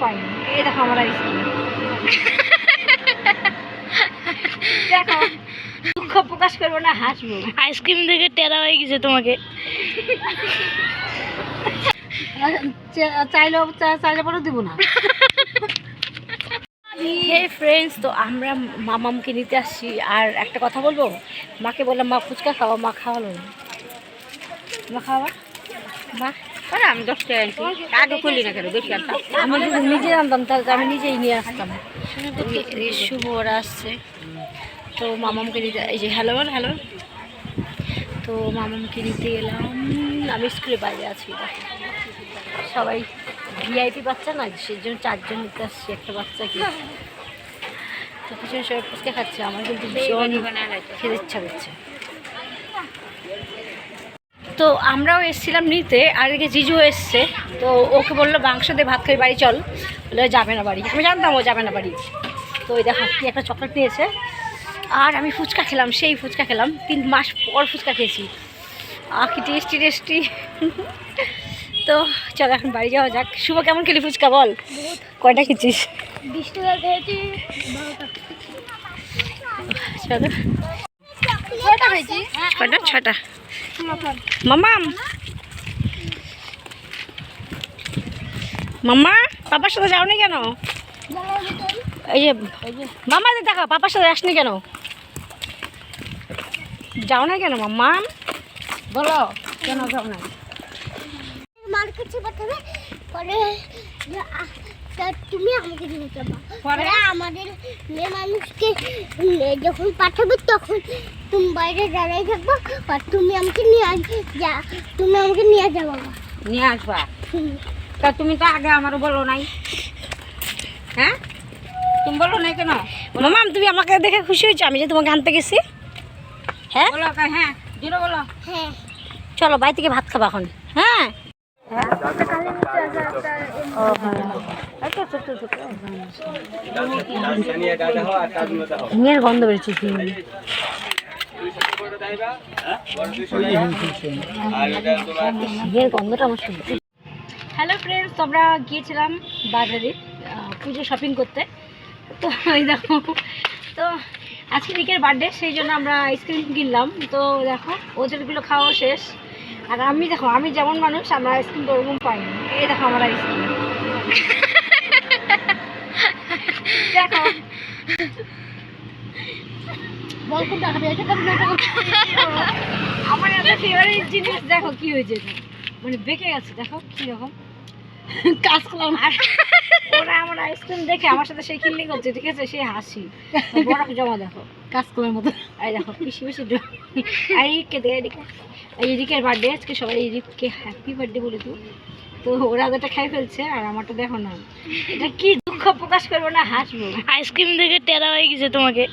পাইনি। এই দেখো আমার আইসক্রিম দেখো দুঃখ প্রকাশ করব না হাসবো। আইসক্রিম দেখে টেরা হয়ে গেছে তোমাকে। চাইলেও চাইলে পরেও দিব না। হে ফ্রেন্ডস তো আমরা মামামকে নিতে আসছি। আর একটা কথা বলব? মাকে বললাম মা ফুচকা খাওয়া মা খাওয়ালো না। মা খাওয়া মা? আরে আমি দশ টাকা আনছি আগে খুলি না কেন? বেশি আনতাম। আমি যদি নিজে জানতাম তাহলে আমি নিজেই নিয়ে আসতাম। শুভ ওরা আসছে। তো মামামকে নিতে এই যে হ্যালো হ্যালো তো মামামকে নিতে গেলাম আমি স্কুলে বাইরে আছি। সবাই ভিআইপি বাচ্চা না সেই জন্য চারজন নিতে আসছি একটা বাচ্চাকে তো পিছনে সবাই ফুচকা খাচ্ছে আমার কিন্তু ভীষণ খেতে ইচ্ছা করছে। তো আমরাও এসেছিলাম নিতে আর এদিকে জিজু এসছে তো ওকে বলল মাংস দিয়ে ভাত খাই বাড়ি চল। বলে যাবে না বাড়ি। আমি জানতাম ও যাবে না বাড়ি। তো ওই দেখো কি একটা চকলেট নিয়েছে। আর আমি ফুচকা খেলাম সেই ফুচকা খেলাম। তিন মাস পর ফুচকা খেয়েছি। আহ কি টেস্টি টেস্টি তো চল এখন বাড়ি যাওয়া যাক। শুভ কেমন খেলি ফুচকা বল? কয়টা খেয়েছিস? চলো। কয়টা খেয়েছি কয়টা ছটা। মামাম মাম্মা পাপার সাথে যাওনি কেন? এই যে মামা যে দেখা পাপার সাথে আসনি কেন? যাও না কেন মাম্মা বলো কেন যাও না? পরে তুমি আমাকে দিতে যাবা পরে? পরে আমাদের মেয়ে মানুষকে যখন পাঠাবে তখন তুমি বাইরে দাঁড়াই থাকব আর তুমি আমাকে নিয়ে আস যা তুমি আমাকে নিয়ে যাব নিয়ে আসবা? তা তুমি তো আগে আমার বলো নাই। হ্যাঁ? তুমি বলো নাই কেন? মামাম তুমি আমাকে দেখে খুশি হয়েছো? আমি যে তোমাকে আনতে গেছি। হ্যাঁ? বলো হ্যাঁ জিরো বলো। হ্যাঁ। চলো বাড়ি থেকে ভাত খাবা এখন। হ্যাঁ? হিঙের গন্ধ হিঙ হিঙের গন্ধটা আমার হ্যালো ফ্রেন্ডস আমরা গিয়েছিলাম বাজারে পুজো শপিং করতে। তো এই দেখো, তো আজকে রিকের বার্থডে সেই জন্য আমরা আইসক্রিম কিনলাম। তো দেখো ওদেরগুলো খাওয়া শেষ। আর আমি দেখো আমি যেমন মানুষ আমরা আইসক্রিম তো ওরকম পাইনি এই দেখো আমার আইসক্রিম দেখো। বল কোনটা খাবে? এটা? আমার একটা ফেভারিট জিনিস দেখো কি হয়েছে। মানে বেঁকে গেছে দেখো কি রকম। কাজ করলাম। আর ওরা আমার আইসক্রিম দেখে আমার সাথে সেই কিল্লি করছে ঠিক আছে? সেই হাসি। বরফ জমা দেখো। কাজ করার মতো। এই দেখো পিসি পিসি আর রিককে দে এদিকে। এই রিকের বার্থডে আজকে সবাই রিককে হ্যাপি বার্থডে বলে তো তো ওরা ওদেরটা খাই ফেলছে আর আমারটা দেখো না। এটা কি দুঃখ প্রকাশ করব না হাসবো। আইসক্রিম দেখে টেরা হয়ে গেছে তোমাকে।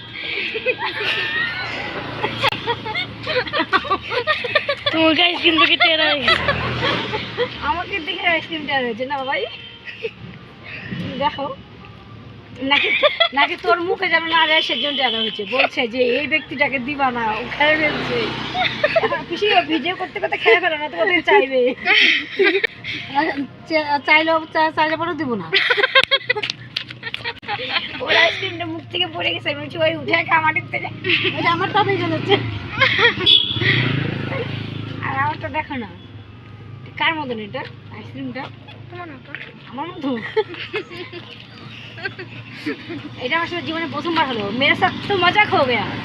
তোমাকে আইসক্রিম দেখে টেরা হয়ে গেছে। আমাকে দেখে আইসক্রিমটা হয়েছে না বাবাই দেখো। নাকি নাকি তোর মুখে যেন না যায় সেজন্য জানা হয়েছে। বলছে যে এই ব্যক্তিটাকে দিবা না ও খেয়ে ফেলছে। পিসি ভিডিও করতে করতে খেয়ে ফেলো না তো ওদের চাইবে। চা- চাইলেও চাইলে পরেও দিব না। ওর আইসক্রিমটা মুখ থেকে পড়ে গেছে আমি বলছি ওই উঠে কামাটির থেকে। এটা আমার হয়ে যাচ্ছে আর আমারটা দেখো না কার মতন এটা আইসক্রিমটা? আমার মতো? এটা আমার সাথে জীবনে প্রথমবার হলো। মেরে সাথে তো মজা খাবে আর।